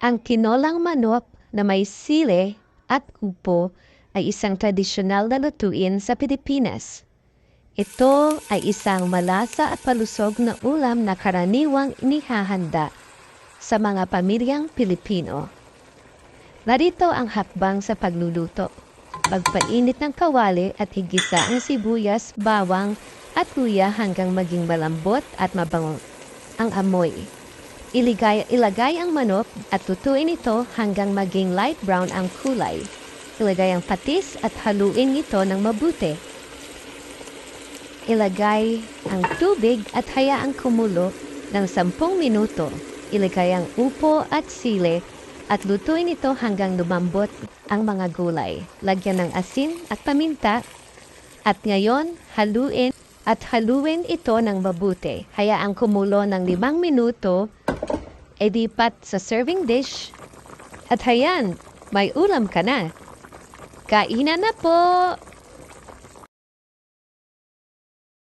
Ang kinolang manok na may sile at upo ay isang tradisyonal na lutuin sa Pilipinas. Ito ay isang malasa at palusog na ulam na karaniwang inihahanda sa mga pamilyang Pilipino. Narito ang hakbang sa pagluluto. Pagpainit ng kawali at higisa ang sibuyas, bawang at luya hanggang maging malambot at mabango ang amoy. Iligay, ilagay ang manok at tutuin ito hanggang maging light brown ang kulay. Ilagay ang patis at haluin ito ng mabuti. Ilagay ang tubig at hayaang kumulo ng 10 minuto. Ilagay ang upo at sile at lutuin ito hanggang lumambot ang mga gulay. Lagyan ng asin at paminta at ngayon haluin at haluin ito ng mabuti. Hayaang kumulo ng limang minuto, edipat sa serving dish at hayan, may ulam ka na. Kainan na po!